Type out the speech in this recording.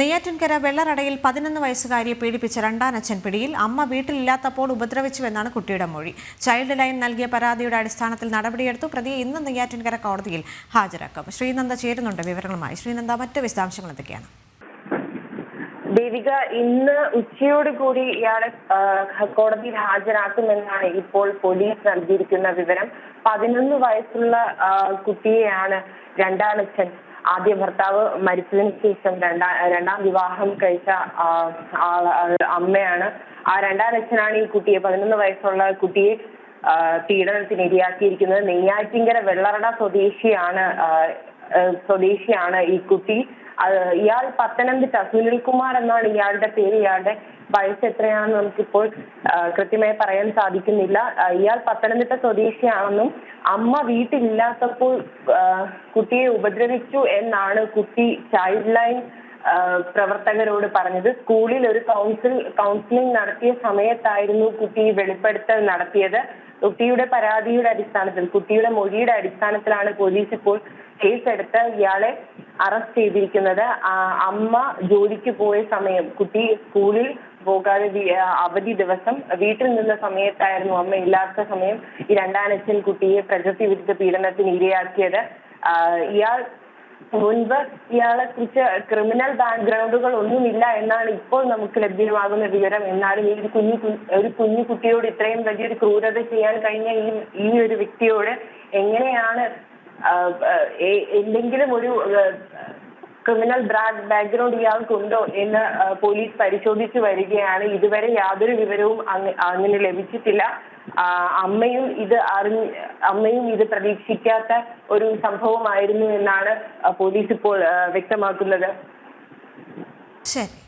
നെയ്യാറ്റിൻകര വെള്ളറടയിൽ പതിനൊന്ന് വയസ്സുകാരിയെ പീഡിപ്പിച്ച രണ്ടാനച്ഛൻ പിടിയിൽ അമ്മ വീട്ടിലില്ലാത്തപ്പോൾ ഉപദ്രവിച്ചുവെന്നാണ് കുട്ടിയുടെ മൊഴി. ചൈൽഡ് ലൈൻ നൽകിയ പരാതിയുടെ അടിസ്ഥാനത്തിൽ നടപടിയെടുത്തു പ്രതിയെ ഇന്ന് നെയ്യാറ്റിൻകര കോടതിയിൽ ഹാജരാക്കും. ശ്രീനന്ദ ചേരുന്നുണ്ട് വിവരങ്ങളുമായി. ശ്രീനന്ദ മറ്റ് വിശദാംശങ്ങൾ എന്തൊക്കെയാണ്? ദേവിക ഇന്ന് ഉച്ചയോട് കൂടി ഇയാളെ കോടതിയിൽ ഹാജരാക്കുമെന്നാണ് ഇപ്പോൾ പോലീസ് നൽകിയിരിക്കുന്ന വിവരം. പതിനൊന്ന് വയസ്സുള്ള കുട്ടിയെയാണ് രണ്ടാനച്ഛൻ ആദ്യ ഭർത്താവ് മരിച്ചതിന് ശേഷം രണ്ടാം രണ്ടാം വിവാഹം കഴിച്ച അമ്മയാണ്. ആ, രണ്ടാം അച്ഛനാണ് ഈ കുട്ടിയെ പതിനൊന്ന് വയസ്സുള്ള കുട്ടിയെ പീഡനത്തിന് ഇരയാക്കിയിരിക്കുന്നത്. നെയ്യാറ്റിങ്കര വെള്ളറട സ്വദേശിയാണ് സ്വദേശിയാണ് ഈ കുട്ടി. ഇയാൾ പത്തനംതിട്ട സുനിൽകുമാർ എന്നാണ് ഇയാളുടെ പേര്. ഇയാളുടെ വയസ്സ് എത്രയാണെന്ന് നമുക്കിപ്പോൾ കൃത്യമായി പറയാൻ സാധിക്കുന്നില്ല. ഇയാൾ പത്തനംതിട്ട സ്വദേശിയാണെന്നും അമ്മ വീട്ടിലില്ലാത്തപ്പോൾ കുട്ടിയെ ഉപദ്രവിച്ചു എന്നാണ് കുട്ടി ചൈൽഡ് ലൈൻ പ്രവർത്തകരോട് പറഞ്ഞത്. സ്കൂളിൽ ഒരു കൗൺസിൽ കൗൺസിലിംഗ് നടത്തിയ സമയത്തായിരുന്നു കുട്ടി വെളിപ്പെടുത്തൽ നടത്തിയത്. കുട്ടിയുടെ പരാതിയുടെ അടിസ്ഥാനത്തിൽ കുട്ടിയുടെ മൊഴിയുടെ അടിസ്ഥാനത്തിലാണ് പോലീസ് ഇപ്പോൾ കേസെടുത്ത് ഇയാളെ അറസ്റ്റ് ചെയ്തിരിക്കുന്നത് അമ്മ ജോലിക്ക് പോയ സമയം കുട്ടി സ്കൂളിൽ പോകാതെ അവധി ദിവസം വീട്ടിൽ നിന്ന സമയത്തായിരുന്നു അമ്മ ഇല്ലാത്ത സമയം ഈ രണ്ടാനച്ഛൻ കുട്ടിയെ പ്രകൃതി വിരുദ്ധ പീഡനത്തിന് ഇരയാക്കിയത്. ഇയാൾ മുൻപ് ഇയാളെ കുറിച്ച് ക്രിമിനൽ ബാക്ക്ഗ്രൗണ്ടുകൾ ഒന്നുമില്ല എന്നാണ് ഇപ്പോൾ നമുക്ക് ലഭ്യമാകുന്ന വിവരം. എന്നാലും ഈ ഒരു കുഞ്ഞു ഒരു കുഞ്ഞു കുട്ടിയോട് ഇത്രയും വലിയൊരു ക്രൂരത ചെയ്യാൻ കഴിഞ്ഞ ഈ ഈ ഒരു വ്യക്തിയോട് എങ്ങനെയാണ് എന്തെങ്കിലും ഒരു ക്രിമിനൽ ബാക്ക്ഗ്രൗണ്ട് ഇയാൾക്കുണ്ടോ എന്ന് പോലീസ് പരിശോധിച്ചു വരികയാണ്. ഇതുവരെ യാതൊരു വിവരവും അങ്ങ- അങ്ങനെ ലഭിച്ചിട്ടില്ല. അമ്മയും ഇത് അറിഞ്ഞ് അമ്മയും ഇത് പ്രതീക്ഷിക്കാത്ത ഒരു സംഭവമായിരുന്നു എന്നാണ് പോലീസ് ഇപ്പോൾ വ്യക്തമാക്കുന്നത്. ശരി.